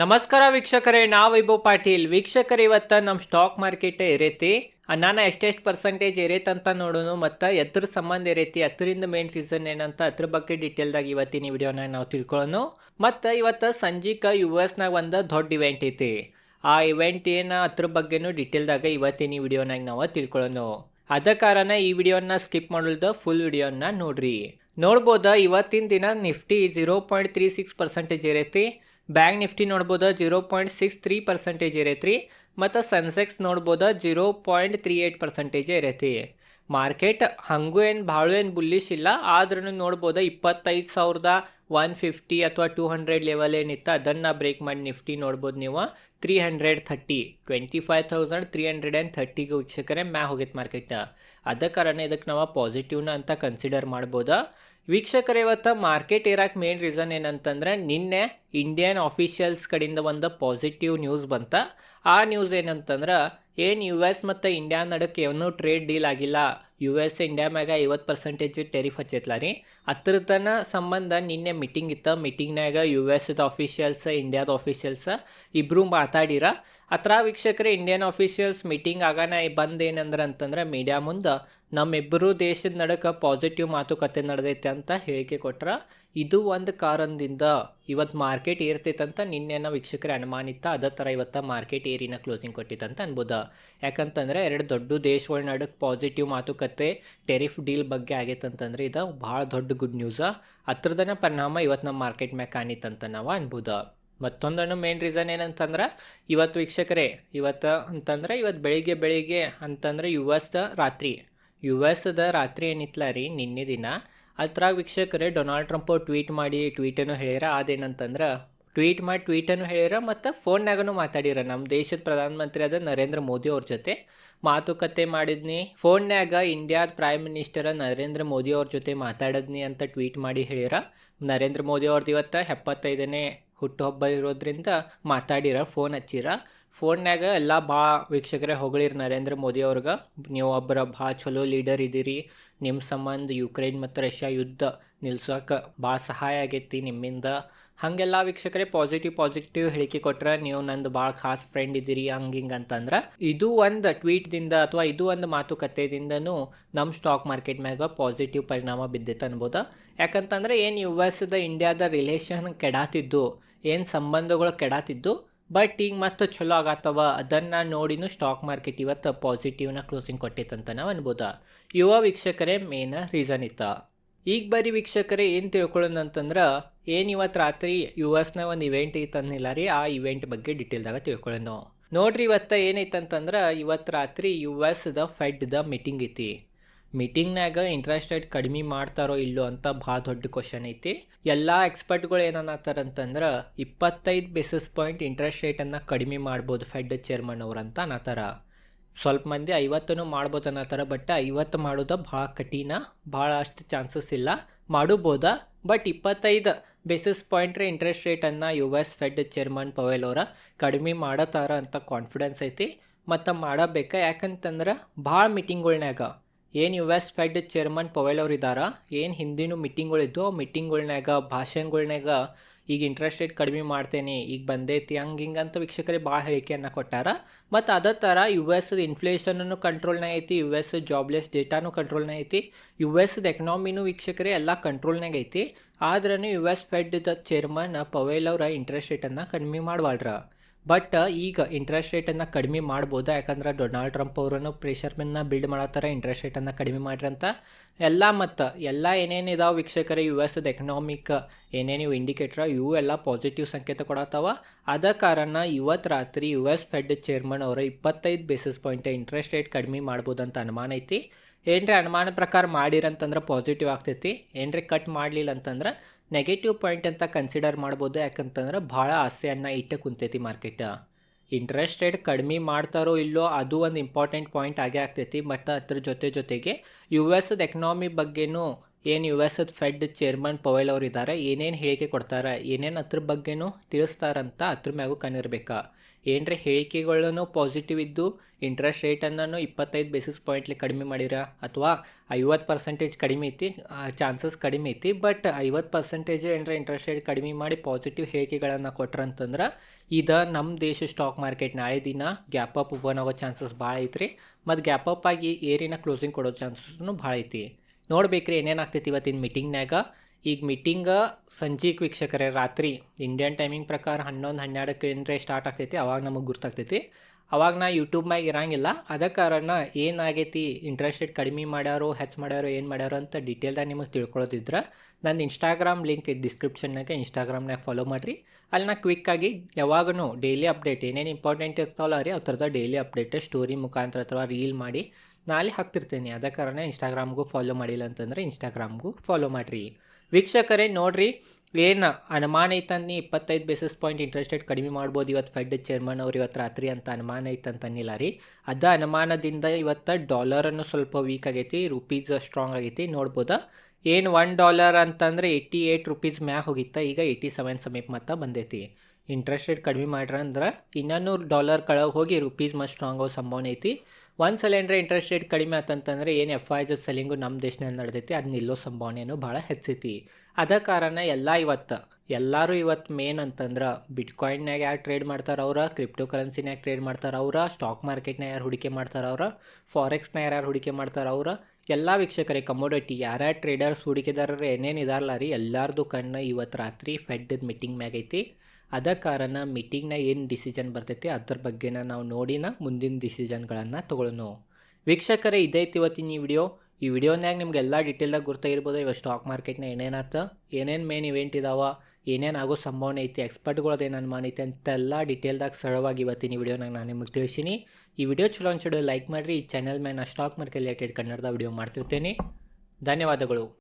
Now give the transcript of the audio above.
ನಮಸ್ಕಾರ ವೀಕ್ಷಕರೇ ನಾ ವೈಭವ್ ಪಾಟೀಲ್. ವೀಕ್ಷಕರ, ಇವತ್ತು ನಮ್ಮ ಸ್ಟಾಕ್ ಮಾರ್ಕೆಟ್ ಇರೈತಿ. ನಾನು ಎಷ್ಟೆಷ್ಟು ಪರ್ಸೆಂಟೇಜ್ ಅಂತ ನೋಡೋಣ ಮತ್ತು ಎದ್ರ ಸಂಬಂಧ ಇರೈತಿ ಹತ್ತರಿಂದ ಮೇನ್ ರೀಸನ್ ಏನಂತ ಅದ್ರ ಬಗ್ಗೆ ಡೀಟೇಲ್ದಾಗ ಇವತ್ತಿನ ವಿಡಿಯೋನ ನಾವು ತಿಳ್ಕೊಳ್ಳೋಣ ಮತ್ತು ಇವತ್ತು ಸಂಜೆಗೆ ಯು ಎಸ್ನಾಗ ಒಂದು ದೊಡ್ಡ ಇವೆಂಟ್ ಐತಿ. ಆ ಇವೆಂಟ್ ಏನು ಅದ್ರ ಬಗ್ಗೆನೂ ಡೀಟೇಲ್ದಾಗ ಇವತ್ತಿನ ವಿಡಿಯೋನಾಗ ನಾವು ತಿಳ್ಕೊಳ್ಳೋಣ ಅದ ಕಾರಣ ಈ ವಿಡಿಯೋನ ಸ್ಕಿಪ್ ಮಾಡಲ್ದ ಫುಲ್ ವಿಡಿಯೋನ ನೋಡ್ರಿ. ನೋಡ್ಬೋದ, ಇವತ್ತಿನ ದಿನ Nifty zero point three six percentage ಇರೈತಿ bank Nifty ನೋಡ್ಬೋದು zero point six three percentage ಇರೈತ್ರಿ, ಮತ್ತು ಸೆನ್ಸೆಕ್ಸ್ ನೋಡ್ಬೋದು zero point three eight percentage ಇರೈತಿ. Market ಹಂಗೂ ಏನು ಭಾಳ ಏನು ಬುಲ್ಲಿಶ್ ಇಲ್ಲ ಆದ್ರೂ ನೋಡ್ಬೋದು ಇಪ್ಪತ್ತೈದು ಸಾವಿರದ ಒನ್ ಫಿಫ್ಟಿ ಅಥವಾ ಟೂ ಹಂಡ್ರೆಡ್ ಲೆವೆಲ್ ಏನಿತ್ತು, ಅದನ್ನು ಬ್ರೇಕ್ ಮಾಡಿ ನಿಫ್ಟಿ ನೋಡ್ಬೋದು ನೀವು. Three hundred thirty, twenty five thousand three hundred and ಥರ್ಟಿಗೆ ವೀಕ್ಷಕರೇ ಮ್ಯಾ ಹೋಗೈತೆ ಮಾರ್ಕೆಟ್. ಅದ ಕಾರಣ ಇದಕ್ಕೆ ನಾವು ಪಾಸಿಟಿವ್ನ ಅಂತ ಕನ್ಸಿಡರ್ ಮಾಡ್ಬೋದಾ. ವೀಕ್ಷಕರೇ, ಇವತ್ತು ಮಾರ್ಕೆಟ್ ಇರಕ್ಕೆ ಮೇನ್ ರೀಸನ್ ಏನಂತಂದ್ರೆ ನಿನ್ನೆ ಇಂಡಿಯನ್ ಆಫೀಷಿಯಲ್ಸ್ ಕಡೆಯಿಂದ ಒಂದು ಪಾಸಿಟಿವ್ ನ್ಯೂಸ್ ಬಂತ. ಆ ನ್ಯೂಸ್ ಏನಂತಂದ್ರೆ ಏನು ಯು ಎಸ್ ಮತ್ತು ಇಂಡಿಯಾ ನಡಕ್ಕೆ ಏನೂ ಟ್ರೇಡ್ ಡೀಲ್ ಆಗಿಲ್ಲ. ಯು ಎಸ್ ಇಂಡಿಯಾ ಮ್ಯಾಗ ಐವತ್ತು ಪರ್ಸೆಂಟೇಜ್ ಟೆರಿಫ್ ಹಚ್ಚೈತ್ಲ ರೀ? ಅದ್ರತನ ಸಂಬಂಧ ನಿನ್ನೆ ಮೀಟಿಂಗ್ ಇತ್ತು. ಮೀಟಿಂಗ್ನಾಗ ಯು ಎಸ್ದ ಆಫೀಷಿಯಲ್ಸ್ ಇಂಡಿಯಾದ ಆಫೀಷಿಯಲ್ಸ್ ಇಬ್ಬರು ಮಾತಾಡಿರ. ಹತ್ರ ವೀಕ್ಷಕರೇ ಇಂಡಿಯನ್ ಆಫೀಷಿಯಲ್ಸ್ ಮೀಟಿಂಗ್ ಆಗಾನ ಬಂದು ಏನಂದ್ರೆ ಅಂತಂದ್ರೆ ಮೀಡಿಯಾ ಮುಂದೆ ನಮ್ಮಿಬ್ಬರು ದೇಶದ ನಡಕ್ಕೆ ಪಾಸಿಟಿವ್ ಮಾತುಕತೆ ನಡೆದೈತೆ ಅಂತ ಹೇಳಿಕೆ ಕೊಟ್ರ. ಇದು ಒಂದು ಕಾರಣದಿಂದ ಇವತ್ತು ಮಾರ್ಕೆಟ್ ಏರ್ತೈತಂತ ನಿನ್ನೆನ ವೀಕ್ಷಕರ ಅನುಮಾನಿತ. ಅದೇ ಥರ ಇವತ್ತು ಮಾರ್ಕೆಟ್ ಏರಿನ ಕ್ಲೋಸಿಂಗ್ ಕೊಟ್ಟಿತ್ತಂತ ಅನ್ಬೋದ. ಯಾಕಂತಂದ್ರೆ ಎರಡು ದೊಡ್ಡ ದೇಶಗಳ ನಡಕ್ಕೆ ಪಾಸಿಟಿವ್ ಮಾತುಕತೆ ಟೆರಿಫ್ ಡೀಲ್ ಬಗ್ಗೆ ಆಗೈತಂತಂದ್ರೆ ಇದು ಭಾಳ ದೊಡ್ಡ ಗುಡ್ ನ್ಯೂಸ ಹತ್ರದನ ಪರಿಣಾಮ ಇವತ್ತು ನಮ್ಮ ಮಾರ್ಕೆಟ್ ಮ್ಯಾಗ ಕಾಣಿತ್ತಂತ ನಾವು ಅನ್ಬೋದ. ಮತ್ತೊಂದನ್ನು ಮೇನ್ ರೀಸನ್ ಏನಂತಂದ್ರೆ ಇವತ್ತು ವೀಕ್ಷಕರೇ, ಇವತ್ತು ಅಂತಂದ್ರೆ ಇವತ್ತು ಬೆಳಿಗ್ಗೆ ಬೆಳಿಗ್ಗೆ ಅಂತಂದ್ರೆ ಯು ಎಸ್ದ ರಾತ್ರಿ. ಯು ಎಸ್ದ ರಾತ್ರಿ ಏನಿತ್ತಲ್ಲ ರೀ ನಿನ್ನೆ ದಿನ ಅದ್ರಾಗ ವೀಕ್ಷಕರೇ, ಡೊನಾಲ್ಡ್ ಟ್ರಂಪ್ ಟ್ವೀಟ್ ಮಾಡಿ ಟ್ವೀಟನ್ನು ಹೇಳ್ಯಾರ. ಅದೇನಂತಂದ್ರೆ, ಟ್ವೀಟ್ ಮಾಡಿ ಟ್ವೀಟನ್ನು ಹೇಳ್ಯಾರ ಮತ್ತು ಫೋನ್ನಾಗೂ ಮಾತಾಡಿರ. ನಮ್ಮ ದೇಶದ ಪ್ರಧಾನಮಂತ್ರಿ ಆದ ನರೇಂದ್ರ ಮೋದಿ ಅವ್ರ ಜೊತೆ. ಮಾತುಕತೆ ಮಾಡಿದ್ನಿ. ಫೋನ್ನಾಗ ಇಂಡಿಯಾದ ಪ್ರೈಮ್ ಮಿನಿಸ್ಟರ್ ನರೇಂದ್ರ ಮೋದಿ ಅವ್ರ ಜೊತೆ ಮಾತಾಡದ್ನಿ ಅಂತ ಟ್ವೀಟ್ ಮಾಡಿ ಹೇಳಿರ ನರೇಂದ್ರ ಮೋದಿ ಅವ್ರದ್ದು ಇವತ್ತು ಎಪ್ಪತ್ತೈದನೇ ಹುಟ್ಟುಹಬ್ಬ ಇರೋದ್ರಿಂದ ಮಾತಾಡಿರ, ಫೋನ್ ಹಚ್ಚಿರ. ಫೋನ್ಯಾಗ ಎಲ್ಲ ಭಾಳ ವೀಕ್ಷಕರೇ ಹೊಗಳಿರಿ ನರೇಂದ್ರ ಮೋದಿ ಅವ್ರಿಗೆ. ನೀವು ಒಬ್ಬರ ಭಾಳ ಚಲೋ ಲೀಡರ್ ಇದ್ದೀರಿ ನಿಮ್ಮ ಸಂಬಂಧ ಯುಕ್ರೇನ್ ಮತ್ತು ರಷ್ಯಾ ಯುದ್ಧ ನಿಲ್ಸೋಕೆ ಭಾಳ ಸಹಾಯ ಆಗೈತಿ ನಿಮ್ಮಿಂದ. ಹಾಗೆಲ್ಲ ವೀಕ್ಷಕರೇ ಪಾಸಿಟಿವ್ ಪಾಸಿಟಿವ್ ಹೇಳಿಕೆ ಕೊಟ್ರೆ ನೀವು ನಂದು ಭಾಳ ಖಾಸ್ ಫ್ರೆಂಡ್ ಇದ್ದೀರಿ ಹಂಗೆ ಹಿಂಗೆ ಅಂತಂದ್ರೆ. ಇದು ಒಂದು ಟ್ವೀಟ್ದಿಂದ ಅಥವಾ ಇದು ಒಂದು ಮಾತುಕತೆಯಿಂದನೂ ನಮ್ಮ ಸ್ಟಾಕ್ ಮಾರ್ಕೆಟ್ ಮ್ಯಾಗ ಪಾಸಿಟಿವ್ ಪರಿಣಾಮ ಬಿದ್ದಿತ್ತು ಅನ್ಬೋದ. ಯಾಕಂತಂದ್ರೆ ಏನು ಯು ದ ಇಂಡಿಯಾದ ರಿಲೇಷನ್ ಕೆಡಾತಿದ್ದು, ಏನು ಸಂಬಂಧಗಳು ಕೆಡಾತಿದ್ದು ಬಟ್ ಈಗ ಮತ್ತೆ ಚಲೋ ಆಗತ್ತವ. ಅದನ್ನು ನೋಡಿನೂ ಸ್ಟಾಕ್ ಮಾರ್ಕೆಟ್ ಇವತ್ತು ಪಾಸಿಟಿವ್ನ ಕ್ಲೋಸಿಂಗ್ ಕೊಟ್ಟೈತಂತ ನಾವು ಅನ್ಬೋದು. ಯುವ ವೀಕ್ಷಕರೇ ಮೇನ್ ರೀಸನ್ ಇತ್ತ. ಈಗ ಬರೀ ವೀಕ್ಷಕರೇ ಏನು ತಿಳ್ಕೊಳ್ಳೋಣ ಅಂತಂದ್ರೆ, ಏನು ಇವತ್ತು ರಾತ್ರಿ ಯು ಎಸ್ನ ಒಂದು ಇವೆಂಟ್ ಐತನ್ನಿಲ್ಲ ರೀ, ಆ ಇವೆಂಟ್ ಬಗ್ಗೆ ಡೀಟೇಲ್ದಾಗ ತಿಳ್ಕೊಳ್ಳೋಣ. ನೋಡ್ರಿ ಇವತ್ತು ಏನೈತಂತಂದ್ರೆ ಇವತ್ತು ರಾತ್ರಿ ಯು ಫೆಡ್ ದ ಮೀಟಿಂಗ್ ಐತಿ. ಮೀಟಿಂಗ್ನಾಗ ಇಂಟ್ರೆಸ್ಟ್ ರೇಟ್ ಕಡಿಮೆ ಮಾಡ್ತಾರೋ ಇಲ್ಲೋ ಅಂತ ಭಾಳ ದೊಡ್ಡ ಕ್ವಶನ್ ಐತಿ. ಎಲ್ಲ ಎಕ್ಸ್ಪರ್ಟ್ಗಳು ಏನನ್ನತ್ತಾರಂತಂದ್ರೆ ಇಪ್ಪತ್ತೈದು ಬೇಸಿಸ್ ಪಾಯಿಂಟ್ ಇಂಟ್ರೆಸ್ಟ್ ರೇಟನ್ನು ಕಡಿಮೆ ಮಾಡ್ಬೋದು ಫೆಡ್ ಚೇರ್ಮನ್ ಅವ್ರು ಅಂತ ಅನ್ನತ್ತಾರ ಸ್ವಲ್ಪ ಮಂದಿ ಐವತ್ತನ್ನು ಮಾಡ್ಬೋದು ಅನ್ನತ್ತಾರ ಬಟ್ ಐವತ್ತು ಮಾಡೋದು ಭಾಳ ಕಠಿಣ, ಭಾಳ ಅಷ್ಟು ಚಾನ್ಸಸ್ ಇಲ್ಲ. ಮಾಡಬೋದ ಬಟ್ ಇಪ್ಪತ್ತೈದು ಬೇಸಿಸ್ ಪಾಯಿಂಟ್ರೆ interest ರೇಟನ್ನು U S Fed chairman Powell ಅವರ ಕಡಿಮೆ ಮಾಡತ್ತಾರ ಅಂತ ಕಾನ್ಫಿಡೆನ್ಸ್ ಐತಿ. ಮತ್ತು ಮಾಡಬೇಕಾ ಯಾಕಂತಂದ್ರೆ ಭಾಳ ಮೀಟಿಂಗ್ಗಳ್ನಾಗ ಏನು U S Fed chairman Powell ಅವ್ರು ಇದ್ದಾರ ಏನು ಹಿಂದಿನೂ ಮೀಟಿಂಗ್ಗಳಿದ್ದು ಮೀಟಿಂಗ್ಗಳ್ನಾಗ ಭಾಷಣಗಳ್ನಾಗ ಈಗ ಇಂಟ್ರೆಸ್ಟ್ ರೇಟ್ ಕಡಿಮೆ ಮಾಡ್ತೇನೆ, ಈಗ ಬಂದೈತಿ, ಹಂಗೆ ಹಿಂಗೆ ಅಂತ ವೀಕ್ಷಕರಿಗೆ ಭಾಳ ಹೇಳಿಕೆಯನ್ನು ಕೊಟ್ಟಾರ. ಮತ್ತು ಅದೇ ಥರ ಯು ಎಸ್ ಇನ್ಫ್ಲೇಷನನ್ನು ಕಂಟ್ರೋಲ್ನಾಗ ಐತಿ, ಯು ಎಸ್ ಜಾಬ್ಲೆಸ್ ಡೇಟಾನು ಕಂಟ್ರೋಲ್ನಾಗ ಐತಿ, ಯು ಎಸ್ದ ಎಕನಾಮಿನೂ ವೀಕ್ಷಕರೇ ಎಲ್ಲ ಕಂಟ್ರೋಲ್ನಾಗ ಐತಿ. ಆದ್ರೂ ಯು ಎಸ್ ಫೆಡ್ದ ಚೇರ್ಮನ್ ಪವೇಲ್ ಅವರ ಇಂಟ್ರೆಸ್ಟ್ ರೇಟನ್ನು ಕಡಿಮೆ ಮಾಡವಾಳ್ರ. ಬಟ್ ಈಗ ಇಂಟ್ರೆಸ್ಟ್ ರೇಟನ್ನು ಕಡಿಮೆ ಮಾಡ್ಬೋದು? ಯಾಕಂದ್ರೆ ಡೊನಾಲ್ಡ್ ಟ್ರಂಪ್ ಅವರನ್ನು ಪ್ರೆಷರ್ ಮೆನ್ನ ಬಿಲ್ಡ್ ಮಾಡತ್ತಾರ ಇಂಟ್ರೆಸ್ಟ್ ರೇಟನ್ನು ಕಡಿಮೆ ಮಾಡ್ರಿ ಎಲ್ಲ ಮತ್ತು ಎಲ್ಲ ಏನೇನು ಇದಾವೆ ವೀಕ್ಷಕರೇ ಯು ಎಸ್ ಎಕನಾಮಿಕ್ ಏನೇನು ಇಂಡಿಕೇಟ್ರ ಇವು ಎಲ್ಲ ಪಾಸಿಟಿವ್ ಸಂಕೇತ ಕೊಡತ್ತಾವ. ಅದ ಕಾರಣ ಇವತ್ತು ರಾತ್ರಿ ಯು ಎಸ್ ಫೆಡ್ ಚೇರ್ಮನ್ ಅವರು ಇಪ್ಪತ್ತೈದು ಬೇಸಿಸ್ ಪಾಯಿಂಟ್ ಇಂಟ್ರೆಸ್ಟ್ ರೇಟ್ ಕಡಿಮೆ ಅಂತ ಅನುಮಾನ ಐತಿ. ಏನ್ರಿ ಅನುಮಾನ ಪ್ರಕಾರ ಮಾಡಿರಂತಂದ್ರೆ ಪಾಸಿಟಿವ್ ಆಗ್ತೈತಿ. ಏನ್ರಿ ಕಟ್ ಮಾಡಲಿಲ್ಲ ಅಂತಂದ್ರೆ ನೆಗೆಟಿವ್ ಪಾಯಿಂಟ್ ಅಂತ ಕನ್ಸಿಡರ್ ಮಾಡ್ಬೋದು. ಯಾಕಂತಂದ್ರೆ ಭಾಳ ಆಸೆಯನ್ನು ಇಟ್ಟು ಕುಂತೈತಿ ಮಾರ್ಕೆಟ್ ಇಂಟ್ರೆಸ್ಟ್ ರೇಟ್ ಕಡಿಮೆ ಮಾಡ್ತಾರೋ ಇಲ್ಲೋ ಅದು ಒಂದು ಇಂಪಾರ್ಟೆಂಟ್ ಪಾಯಿಂಟ್ ಆಗೇ ಆಗ್ತೈತಿ. ಮತ್ತು ಅದ್ರ ಜೊತೆ ಜೊತೆಗೆ ಯು ಎಸ್ದ ಎಕನಾಮಿ ಬಗ್ಗೆನೂ ಏನು U S Fed chairman Powell ಅವರು ಇದ್ದಾರೆ ಏನೇನು ಹೇಳಿಕೆ ಕೊಡ್ತಾರೆ, ಏನೇನು ಅದ್ರ ಬಗ್ಗೆನೂ ತಿಳಿಸ್ತಾರಂತ ಅದ್ರ ಮ್ಯಾಗೂ ಕಣ್ಣಿರ್ಬೇಕಾ? ಏನರ ಹೇಳಿಕೆಗಳನ್ನು ಪಾಸಿಟಿವ್ ಇದ್ದು ಇಂಟ್ರೆಸ್ಟ್ ರೇಟನ್ನು ಇಪ್ಪತ್ತೈದು ಬೇಸಿಸ್ ಪಾಯಿಂಟ್ಲಿ ಕಡಿಮೆ ಮಾಡಿರ? ಅಥವಾ ಐವತ್ತು ಪರ್ಸೆಂಟೇಜ್ ಕಡಿಮೆ ಐತಿ ಚಾನ್ಸಸ್ ಕಡಿಮೆ ಐತಿ ಬಟ್ ಐವತ್ತು ಪರ್ಸೆಂಟೇಜ್ ಏನರ ಇಂಟ್ರೆಸ್ಟ್ ರೇಟ್ ಕಡಿಮೆ ಮಾಡಿ ಪಾಸಿಟಿವ್ ಹೇಳಿಕೆಗಳನ್ನು ಕೊಟ್ರಂತಂದ್ರೆ, ಇದು ನಮ್ಮ ದೇಶ ಸ್ಟಾಕ್ ಮಾರ್ಕೆಟ್ ನಾಳೆ ದಿನ ಗ್ಯಾಪ್ ಅಪ್ ಓಪನ್ ಆಗೋ ಚಾನ್ಸಸ್ ಭಾಳ ಐತ್ರಿ, ಮತ್ತು ಗ್ಯಾಪ್ ಅಪ್ ಆಗಿ ಏರಿನ ಕ್ಲೋಸಿಂಗ್ ಕೊಡೋ ಚಾನ್ಸಸ್ನು ಭಾಳ ಐತಿ. ನೋಡ್ಬೇಕ್ರಿ ಏನೇನಾಗ್ತೈತಿ ಇವತ್ತಿನ ಮೀಟಿಂಗ್ನಾಗ ಈಗ ಮೀಟಿಂಗ ಸಂಜೆಗೆ ವೀಕ್ಷಕರೇ ರಾತ್ರಿ ಇಂಡಿಯನ್ ಟೈಮಿಂಗ್ ಪ್ರಕಾರ ಹನ್ನೊಂದು ಹನ್ನೆರಡಕ್ಕೆ ಏನರೆ ಸ್ಟಾರ್ಟ್ ಆಗ್ತೈತಿ, ಅವಾಗ ನಮಗೆ ಗುರ್ತಾಗ್ತೈತಿ. ಅವಾಗ ನಾ ಯೂಟ್ಯೂಬ್ ಮ್ಯಾಗ ಇರಂಗಿಲ್ಲ. ಅದ ಕಾರಣ ಏನಾಗೈತಿ ಇಂಟ್ರೆಸ್ಟ್ ರೇಟ್ ಕಡಿಮೆ ಮಾಡ್ಯಾರು, ಹೆಚ್ಚು ಮಾಡ್ಯಾರೋ, ಏನು ಮಾಡ್ಯಾರೋ ಅಂತ ಡೀಟೇಲ್ದಾಗ ನಿಮಗೆ ತಿಳ್ಕೊಳ್ಳೋದಿದ್ರೆ ನನ್ನ ಇನ್ಸ್ಟಾಗ್ರಾಮ್ ಲಿಂಕ್ ಡಿಸ್ಕ್ರಿಪ್ಷನ್ನಾಗೆ ಇನ್ಸ್ಟಾಗ್ರಾಮ್ನಾಗ ಫಾಲೋ ಮಾಡಿರಿ. ಅಲ್ಲಿ ನಾ ಕ್ವಿಕ್ಕಾಗಿ ಯಾವಾಗೂ ಡೈಲಿ ಅಪ್ಡೇಟ್ ಏನೇನು ಇಂಪಾರ್ಟೆಂಟ್ ಇರ್ತಾವಲ್ಲ ರೀ ಆ ಥರದ ಡೈಲಿ ಅಪ್ಡೇಟ್ ಸ್ಟೋರಿ ಮುಖಾಂತರ ಅಥವಾ ರೀಲ್ ಮಾಡಿ ನಾಳೆ ಹಾಕ್ತಿರ್ತೀನಿ. ಅದ ಕಾರಣ ಇನ್ಸ್ಟಾಗ್ರಾಮ್ಗೂ ಫಾಲೋ ಮಾಡಿಲ್ಲ ಅಂತಂದರೆ ಇನ್ಸ್ಟಾಗ್ರಾಮ್ಗೂ ಫಾಲೋ ಮಾಡಿರಿ. ವೀಕ್ಷಕರೇ, ನೋಡಿರಿ, ಏನು ಅನುಮಾನ ಐತಂದು ಇಪ್ಪತ್ತೈದು ಬೇಸಿಸ್ ಪಾಯಿಂಟ್ ಇಂಟ್ರೆಸ್ಟ್ ರೇಟ್ ಕಡಿಮೆ ಮಾಡ್ಬೋದು ಇವತ್ತು ಫೆಡ್ ಚೇರ್ಮನ್ ಅವ್ರು ಇವತ್ತು ರಾತ್ರಿ ಅಂತ ಅನುಮಾನ ಐತಂತನಿಲ್ಲ ರೀ. ಅದ ಅನುಮಾನದಿಂದ ಇವತ್ತು ಡಾಲರನ್ನು ಸ್ವಲ್ಪ ವೀಕ್ ಆಗೈತಿ ರುಪೀಸ್ ಸ್ಟ್ರಾಂಗ್ ಆಗೈತಿ, ನೋಡ್ಬೋದಾ? ಏನು ಒನ್ ಡಾಲರ್ ಅಂತಂದರೆ ಏಯ್ಟಿ ಏಯ್ಟ್ ರುಪೀಸ್ ಮ್ಯಾಗ ಹೋಗಿತ್ತ, ಈಗ ಏಯ್ಟಿ ಸೆವೆನ್ ಸಮೀಪ ಮತ್ತೆ ಬಂದೈತಿ. ಇಂಟ್ರೆಸ್ಟ್ ರೇಟ್ ಕಡಿಮೆ ಮಾಡ್ರಿ ಅಂದ್ರೆ ಇನ್ನೂ ಡಾಲರ್ ಕೆಳಗೆ ಹೋಗಿ ರುಪೀಸ್ ಮತ್ತು ಸ್ಟ್ರಾಂಗ್ ಆಗೋ ಸಂಭಾವನೆ ಐತಿ. ಒಂದು ಸಲ ಇಂಟ್ರೆಸ್ಟ್ ರೇಟ್ ಕಡಿಮೆ ಆತಂತಂದ್ರೆ ಏನು ಎಫ್ ಐ ಜಸ್ ಸೆಲ್ಲಿಂಗು ನಮ್ಮ ದೇಶದಲ್ಲಿ ನಡೆದೈತಿ ಅದು ನಿಲ್ಲೋ ಸಂಭಾವನೆಯೂ ಭಾಳ ಹೆಚ್ಚೈತಿ. ಅದ ಕಾರಣ ಎಲ್ಲ ಇವತ್ತು, ಎಲ್ಲರೂ ಇವತ್ತು ಮೇನ್ ಅಂತಂದ್ರೆ ಬಿಟ್ಕಾಯಿನ್ಯಾಗ ಯಾರು ಟ್ರೇಡ್ ಮಾಡ್ತಾರೆ ಅವ್ರ ಕ್ರಿಪ್ಟೋ ಕರೆನ್ಸಿನಾಗ ಟ್ರೇಡ್ ಮಾಡ್ತಾರೆ ಅವ್ರ ಸ್ಟಾಕ್ ಮಾರ್ಕೆಟ್ನಾಗ ಯಾರು ಹೂಡಿಕೆ ಮಾಡ್ತಾರೆ ಅವ್ರ ಫಾರೆಕ್ಸ್ನಾಗ ಯಾರು ಹೂಡಿಕೆ ಮಾಡ್ತಾರೆ ಅವ್ರ, ಎಲ್ಲ ವೀಕ್ಷಕರೇ ಕಮೋಡಿಟಿ ಯಾರ್ಯಾರು ಟ್ರೇಡರ್ಸ್ ಹೂಡಿಕೆದಾರರು ಏನೇನು ಇದಾರಲ್ಲ ರೀ, ಎಲ್ಲರದು ಕಣ್ಣು ಇವತ್ತು ರಾತ್ರಿ ಫೆಡ್ ಮೀಟಿಂಗ್ ಮ್ಯಾಗ ಐತಿ. ಅದ ಕಾರಣ ಮೀಟಿಂಗ್ನ ಏನು ಡಿಸಿಷನ್ ಬರ್ತೈತಿ ಅದ್ರ ಬಗ್ಗೆನ ನಾವು ನೋಡಿನ ಮುಂದಿನ ಡಿಸಿಷನ್ಗಳನ್ನು ತೊಗೊಳ್ಳೋಣ ವೀಕ್ಷಕರೇ ಇದೈತಿ ಇವತ್ತಿನ ಈ ವಿಡಿಯೋ ಈ ವಿಡಿಯೋನಾಗ ನಿಮ್ಗೆ ಎಲ್ಲ ಡೀಟೇಲ್ದಾಗ ಗುರ್ತಾಗಿರ್ಬೋದು ಇವಾಗ ಸ್ಟಾಕ್ ಮಾರ್ಕೆಟ್ನ ಏನೇನಾತ, ಏನೇನು ಮೇನ್ ಇವೆಂಟ್ ಇದಾವ, ಏನೇನು ಆಗೋ ಸಂಭಾವನೆ ಐತಿ ಎಕ್ಸ್ಪರ್ಟ್ಗಳದ್ದು ಏನು ಅನುಮಾನ ಐತಿ ಅಂತೆಲ್ಲ ಡೀಟೇಲ್ದಾಗ ಸರಳವಾಗಿ ಇವತ್ತಿನ ವಿಡಿಯೋನಾಗ ನಾನು ನಿಮಗೆ ತಿಳಿಸೀನಿ. ಈ ವಿಡಿಯೋ ಚಲೋ ಅನ್ಸಿಡೋ ಲೈಕ್ ಮಾಡಿರಿ. ಈ ಚಾನಲ್ ಮೇಲೆ ನಾನು ಸ್ಟಾಕ್ ಮಾರ್ಕೆಟ್ ರಿಲೇಟೆಡ್ ಕನ್ನಡದ ವಿಡಿಯೋ ಮಾಡ್ತಿರ್ತೇನೆ. ಧನ್ಯವಾದಗಳು.